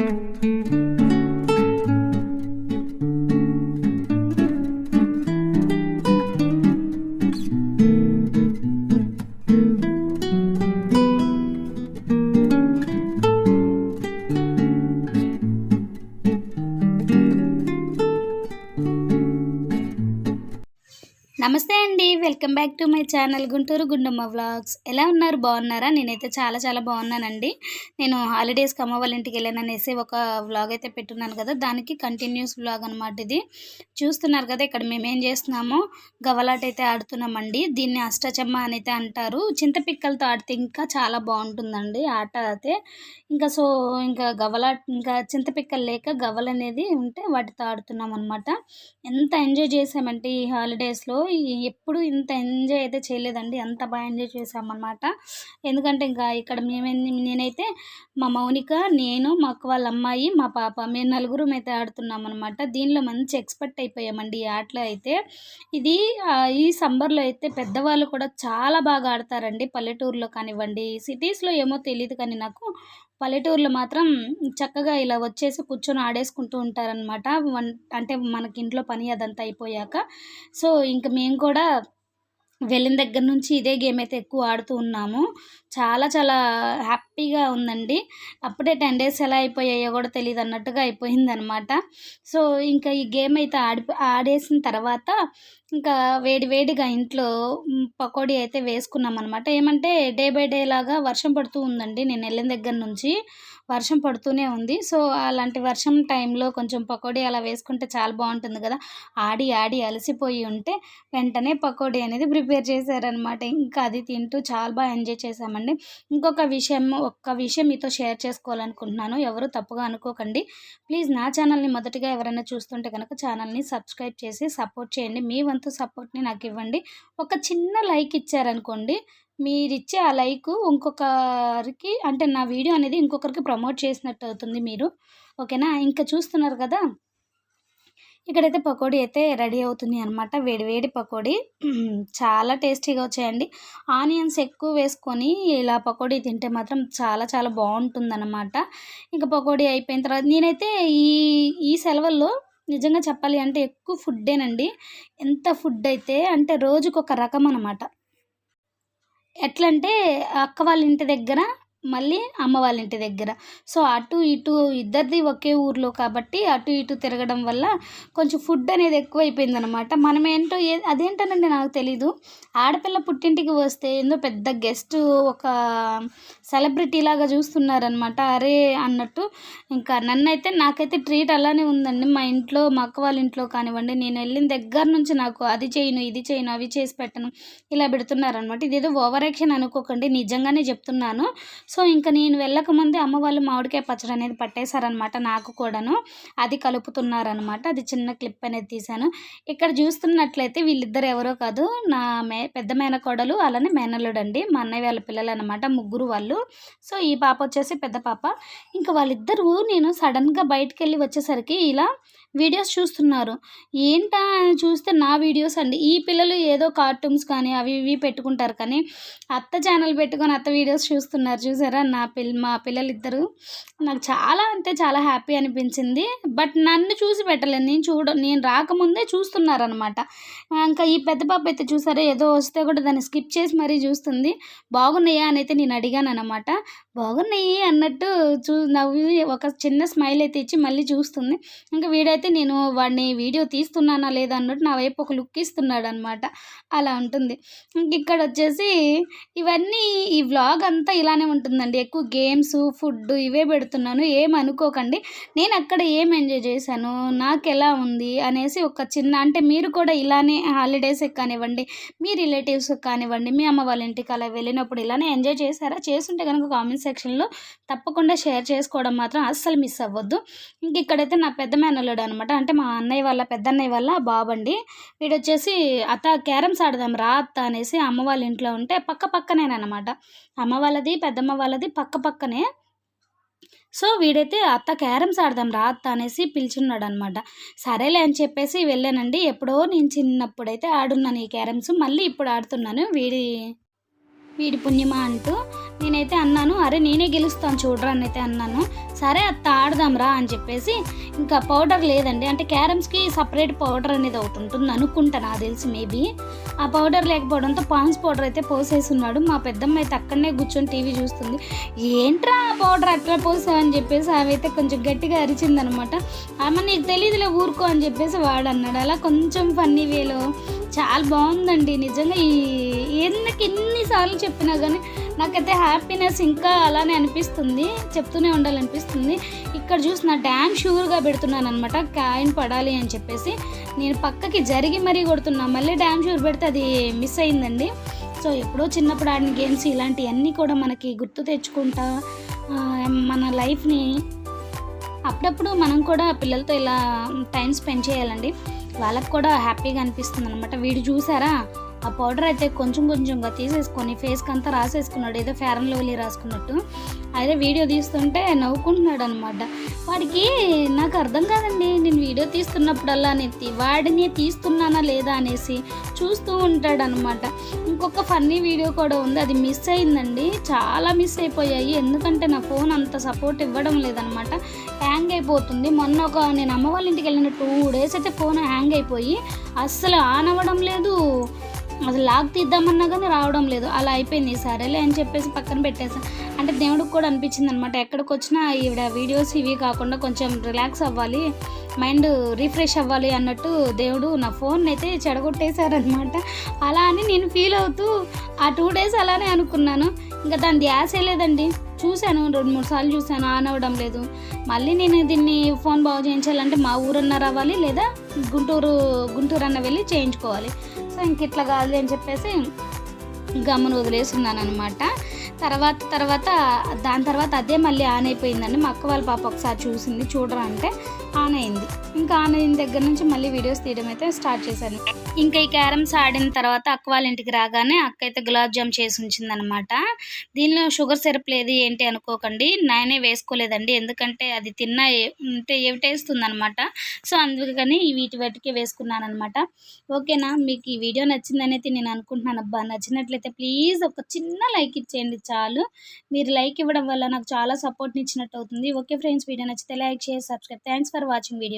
thank you నమస్తే అండి. Welcome back to my channel Guntur Gundamma vlogs. ఎలా ఉన్నారు? బాగున్నారా? నేనైతే చాలా చాలా బాగున్నానండి. నేను హాలిడేస్కి అమ్మ వాళ్ళ ఇంటికి వెళ్ళాననేసి ఒక వ్లాగ్ అయితే పెట్టున్నాను కదా దానికి కంటిన్యూస్ వ్లాగ్ అనమాట ఇది. చూస్తున్నారు కదా ఇక్కడ మేము ఏం చేస్తున్నామో గవలాట అయితే ఆడుతున్నామండి. దీన్ని అష్టచమ్మ అని అయితే అంటారు. చింతపిక్కలతో ఆడితే ఇంకా చాలా బాగుంటుందండి ఆట అయితే. ఇంకా సో ఇంకా గవలాట ఇంకా చింతపిక్కలు లేక గవలు అనేది ఉంటే వాటితో ఆడుతున్నాం అనమాట ఎంత ఎంజాయ్ చేసామంటే ఈ హాలిడేస్లో. ఎప్పుడు ఇంత ఎంజాయ్ అయితే చేయలేదండి. అంత బాగా ఎంజాయ్ చేసామన్నమాట ఎందుకంటే ఇంకా ఇక్కడ మేమే నేనైతే మా మౌనిక నేను మా అక్క వాళ్ళ అమ్మాయి మా పాప మేము నలుగురం అయితే ఆడుతున్నాం అనమాట దీనిలో మంచి ఎక్స్పర్ట్ అయిపోయామండి ఈ ఆటలో అయితే. ఇది ఈ సమ్మర్లో అయితే పెద్దవాళ్ళు కూడా చాలా బాగా ఆడతారండి. పల్లెటూరులో కానివ్వండి సిటీస్లో ఏమో తెలియదు కానీ నాకు పల్లెటూర్లో మాత్రం చక్కగా ఇలా వచ్చేసి కూర్చొని ఆడేసుకుంటూ ఉంటారనమాట వన్ అంటే మనకి ఇంట్లో పని అదంతా అయిపోయాక. సో ఇంక మేము కూడా వెళ్ళిన దగ్గర నుంచి ఇదే గేమ్ అయితే ఎక్కువ ఆడుతూ ఉన్నాము. చాలా చాలా హ్యాపీగా ఉందండి. అప్పుడే టెన్ డేస్ ఎలా అయిపోయాయో కూడా తెలియదు అన్నట్టుగా అయిపోయింది అనమాట సో ఇంకా ఈ గేమ్ అయితే ఆడి ఆడేసిన తర్వాత ఇంకా వేడి వేడిగా ఇంట్లో పకోడీ అయితే వేసుకున్నాం అనమాట ఏమంటే డే బై డే లాగా వర్షం పడుతూ ఉందండి. నేను వెళ్ళిన దగ్గర నుంచి. వర్షం పడుతూనే ఉంది. సో అలాంటి వర్షం టైంలో కొంచెం పకోడీ అలా వేసుకుంటే చాలా బాగుంటుంది కదా. ఆడి ఆడి అలసిపోయి ఉంటే వెంటనే పకోడీ అనేది ప్రిపేర్ చేశారనమాట ఇంకా అది తింటూ చాలా బాగా ఎంజాయ్ చేశామండి. ఇంకొక విషయం ఒక్క విషయం మీతో షేర్ చేసుకోవాలనుకుంటున్నాను. ఎవరు తప్పుగా అనుకోకండి. ప్లీజ్ నా ఛానల్ని మొదటిగా ఎవరైనా చూస్తుంటే కనుక ఛానల్ని సబ్స్క్రైబ్ చేసి సపోర్ట్ చేయండి. మీ వంతు సపోర్ట్ని నాకు ఇవ్వండి. ఒక చిన్న లైక్ ఇచ్చారనుకోండి మీరిచ్చే ఆ లైక్ ఇంకొకరికి అంటే నా వీడియో అనేది ఇంకొకరికి ప్రమోట్ చేసినట్టు అవుతుంది మీరు. ఓకేనా? ఇంకా చూస్తున్నారు కదా? ఇక్కడైతే పకోడీ అయితే రెడీ అవుతుంది అనమాట వేడివేడి పకోడీ. చాలా టేస్టీగా వచ్చాయండి. ఆనియన్స్ ఎక్కువ వేసుకొని ఇలా పకోడీ తింటే మాత్రం చాలా చాలా బాగుంటుందన్నమాట. ఇంకా పకోడీ అయిపోయిన తర్వాత నేనైతే ఈ ఈ సెలవుల్లో నిజంగా చెప్పాలి అంటే ఎక్కువ ఫుడ్డేనండి. ఎంత ఫుడ్ అయితే అంటే రోజుకొక రకం అనమాట ఎట్లా అంటే అక్క వాళ్ళ ఇంటి దగ్గర మళ్ళీ అమ్మ వాళ్ళ ఇంటి దగ్గర. సో అటు ఇటు ఇద్దరిది ఒకే ఊర్లో కాబట్టి అటు ఇటు తిరగడం వల్ల కొంచెం ఫుడ్ అనేది ఎక్కువైపోయింది అనమాట మనం ఏంటో ఏ అదేంటనండి నాకు తెలీదు. ఆడపిల్ల పుట్టింటికి వస్తే ఏందో పెద్ద గెస్ట్ ఒక సెలబ్రిటీ లాగా చూస్తున్నారనమాట అరే అన్నట్టు. ఇంకా నన్నైతే నాకైతే ట్రీట్ అలానే ఉందండి. మా ఇంట్లో మా అక్క వాళ్ళ ఇంట్లో కానివ్వండి నేను వెళ్ళిన దగ్గర నుంచి నాకు అది చేయను ఇది చేయను అవి చేసి పెట్టను ఇలా పెడుతున్నారనమాట ఇదేదో ఓవర్ యాక్షన్ అనుకోకండి నిజంగానే చెప్తున్నాను. సో ఇంకా నేను వెళ్ళకముందే అమ్మ వాళ్ళు మామిడికాయ పచ్చడి అనేది పట్టేశారనమాట నాకు కూడాను. అది కలుపుతున్నారనమాట. అది చిన్న క్లిప్ అనేది తీశాను. ఇక్కడ చూస్తున్నట్లయితే వీళ్ళిద్దరు ఎవరో కాదు నా మే పెద్ద మేనకోడలు అలానే మేనల్లుడు అండి మా అన్నయ్య వాళ్ళ పిల్లలు అనమాట ముగ్గురు వాళ్ళు. సో ఈ పాప వచ్చేసి పెద్ద పాప. ఇంకా వాళ్ళిద్దరూ నేను సడన్గా బయటకు వెళ్ళి వచ్చేసరికి ఇలా వీడియోస్ చూస్తున్నారు. ఏంటా అని చూస్తే నా వీడియోస్ అండి. ఈ పిల్లలు ఏదో కార్టూన్స్ కానీ అవి ఇవి పెట్టుకుంటారు కానీ అత్త ఛానల్ పెట్టుకొని అత్త వీడియోస్ చూస్తున్నారు. చూసి చూసారా? నా పిల్ల మా పిల్లలిద్దరూ నాకు చాలా అంటే చాలా హ్యాపీ అనిపించింది. బట్ నన్ను చూసి పెట్టలేదు. నేను చూడ నేను రాకముందే చూస్తున్నారనమాట ఇంకా ఈ పెద్ద పాప అయితే చూసారా? ఏదో వస్తే కూడా దాన్ని స్కిప్ చేసి మరీ చూస్తుంది. బాగున్నాయా అని అయితే నేను అడిగాను అనమాట బాగున్నాయి అన్నట్టు చూ నవ్వి ఒక చిన్న స్మైల్ అయితే ఇచ్చి మళ్ళీ చూస్తుంది. ఇంకా వీడైతే నేను వాడిని వీడియో తీస్తున్నానా లేదా అన్నట్టు నా వైపు ఒక లుక్ ఇస్తున్నాడు అనమాట అలా ఉంటుంది. ఇంక ఇక్కడ వచ్చేసి ఇవన్నీ ఈ వ్లాగ్ అంతా ఇలానే ఉంటుంది. ఉంటుందండి. ఎక్కువ గేమ్స్ ఫుడ్ ఇవే పెడుతున్నాను. ఏం అనుకోకండి. నేను అక్కడ ఏం ఎంజాయ్ చేశాను? నాకు ఎలా ఉంది? అనేసి ఒక చిన్న అంటే మీరు కూడా ఇలానే హాలిడేస్కి కానివ్వండి మీ రిలేటివ్స్ కానివ్వండి మీ అమ్మ వాళ్ళ ఇంటికి అలా వెళ్ళినప్పుడు ఇలానే ఎంజాయ్ చేశారా? చేస్తుంటే కనుక కామెంట్ సెక్షన్లో తప్పకుండా షేర్ చేసుకోవడం మాత్రం అస్సలు మిస్ అవ్వద్దు. ఇంక ఇక్కడైతే నా పెద్ద మేనల్లుడు అనమాట అంటే మా అన్నయ్య వాళ్ళ పెద్ద అన్నయ్య వాళ్ళ బాబండి వీడు వచ్చేసి అత్త క్యారమ్స్ ఆడదాం రా అత్త అనేసి అమ్మ వాళ్ళ ఇంట్లో ఉంటే పక్క పక్కనేనమాట అమ్మ వాళ్ళది పెద్దమ్మ వాళ్ళది పక్క పక్కనే. సో వీడైతే అత్త క్యారమ్స్ ఆడదాం రా అత్త అనేసి పిలిచున్నాడు అనమాట సరేలే అని చెప్పేసి వెళ్ళానండి. ఎప్పుడో నేను చిన్నప్పుడైతే ఆడున్నాను ఈ క్యారమ్స్. మళ్ళీ ఇప్పుడు ఆడుతున్నాను. వీడి వీడి పుణ్యమా అంటూ నేనైతే అన్నాను. అరే నేనే గెలుస్తాను చూడరా అని అయితే అన్నాను. సరే అత్త ఆడదాంరా అని చెప్పేసి ఇంకా పౌడర్ లేదండి. అంటే క్యారమ్స్కి సపరేట్ పౌడర్ అనేది ఒకటి ఉంటుంది అనుకుంటా నాకు తెలిసి మేబీ. ఆ పౌడర్ లేకపోవడంతో పాన్స్ పౌడర్ అయితే పోసేసున్నాడు. మా పెద్దమ్మ అయితే అక్కడనే కూర్చొని టీవీ చూస్తుంది. ఏంట్రా ఆ పౌడర్ అట్లా పోసావని చెప్పేసి ఆమె అయితే కొంచెం గట్టిగా అరిచిందనమాట. ఆమె నీకు తెలియదులే ఊరుకో అని చెప్పేసి వాడు అన్నాడు. అలా కొంచెం ఫన్నీ వేలో. చాలా బాగుందండి. నిజంగా ఈ ఎందుకు ఎన్నిసార్లు చెప్పినా కానీ నాకైతే హ్యాపీనెస్ ఇంకా అలానే అనిపిస్తుంది చెప్తూనే ఉండాలనిపిస్తుంది. ఇక్కడ చూసి నా డ్యామ్ షూర్గా పెడుతున్నాను అనమాట కాయిన్ పడాలి అని చెప్పేసి. నేను పక్కకి జరిగి మరీ కొడుతున్నా మళ్ళీ డ్యామ్ షూర్ పెడితే అది మిస్ అయిందండి. సో ఎప్పుడో చిన్నప్పుడు ఆడిన గేమ్స్ ఇలాంటివన్నీ కూడా మనకి గుర్తు తెచ్చుకుంటా మన లైఫ్ని అప్పుడప్పుడు మనం కూడా పిల్లలతో ఇలా టైం స్పెండ్ చేయాలండి. వాళ్ళకి కూడా హ్యాపీగా అనిపిస్తుంది అనమాట వీడు చూసారా? ఆ పౌడర్ అయితే కొంచెం కొంచెంగా తీసేసుకొని ఫేస్కి అంతా రాసేసుకున్నాడు. ఏదో ఫేర్ అండ్ లవ్లీ రాసుకున్నట్టు. అదే వీడియో తీస్తుంటే నవ్వుకుంటున్నాడు అనమాట వాడికి నాకు అర్థం కాదండి నేను వీడియో తీస్తున్నప్పుడల్లా నేను వాడిని తీస్తున్నానా లేదా అనేసి చూస్తూ ఉంటాడు అనమాట ఇంకొక ఫన్నీ వీడియో కూడా ఉంది అది మిస్ అయిందండి. చాలా మిస్ అయిపోయాయి. ఎందుకంటే నా ఫోన్ అంత సపోర్ట్ ఇవ్వడం లేదనమాట హ్యాంగ్ అయిపోతుంది. మొన్న ఒక నేను అమ్మ వాళ్ళ ఇంటికి వెళ్ళిన టూ డేస్ అయితే ఫోన్ హ్యాంగ్ అయిపోయి అస్సలు ఆన్ అవ్వడం లేదు. అసలు లాక్ తీద్దామన్నా కానీ రావడం లేదు. అలా అయిపోయింది. సరేలే అని చెప్పేసి పక్కన పెట్టేసాను అంటే దేవుడికి కూడా అనిపించింది అనమాట ఎక్కడికి వచ్చినా ఈవిడ వీడియోస్ ఇవి కాకుండా కొంచెం రిలాక్స్ అవ్వాలి. మైండ్ రిఫ్రెష్ అవ్వాలి అన్నట్టు దేవుడు నా ఫోన్ అయితే చెడగొట్టేశారనమాట అలా అని నేను ఫీల్ అవుతూ ఆ టూ డేస్ అలానే అనుకున్నాను. ఇంకా దాని ధ్యాసే లేదండి. చూశాను రెండు మూడు సార్లు చూశాను ఆన్ అవ్వడం లేదు. మళ్ళీ నేను దీన్ని ఫోన్ బాగు చేయించాలంటే మా ఊరన్న రావాలి లేదా గుంటూరు గుంటూరు అన్న వెళ్ళి చేయించుకోవాలి. సో ఇంక ఇట్లా కాదు అని చెప్పేసి గమ్మును వదిలేస్తున్నాను అనమాట తర్వాత తర్వాత దాని తర్వాత అదే మళ్ళీ ఆన్ అయిపోయిందండి. మా అక్క వాళ్ళ పాప ఒకసారి చూసింది చూడరా అంటే ఆన్ అయింది. ఇంకా ఆన్ అయిన దగ్గర నుంచి మళ్ళీ వీడియోస్ తీయడం అయితే స్టార్ట్ చేశాను. ఇంకా ఈ క్యారమ్స్ ఆడిన తర్వాత అక్క వాళ్ళ ఇంటికి రాగానే అక్క అయితే గులాబ్ జామ్ చేసి ఉంచిందనమాట దీనిలో షుగర్ సిరప్ లేదు ఏంటి అనుకోకండి. నేనే వేసుకోలేదండి. ఎందుకంటే అది తిన్నా ఉంటే అంటే అనమాట సో అందుకని వీటి వాటికే వేసుకున్నాను అనమాట ఓకేనా? మీకు ఈ వీడియో నచ్చిందనేది నేను అనుకుంటున్నాను. అబ్బా నచ్చినట్లయితే ప్లీజ్ ఒక చిన్న లైక్ ఇచ్చేయండి చాలు. మీరు లైక్ ఇవ్వడం వల్ల నాకు చాలా సపోర్ట్ని ఇచ్చినట్టు అవుతుంది. ఓకే ఫ్రెండ్స్ వీడియో నచ్చితే లైక్ చేసి subscribe. Thanks for watching video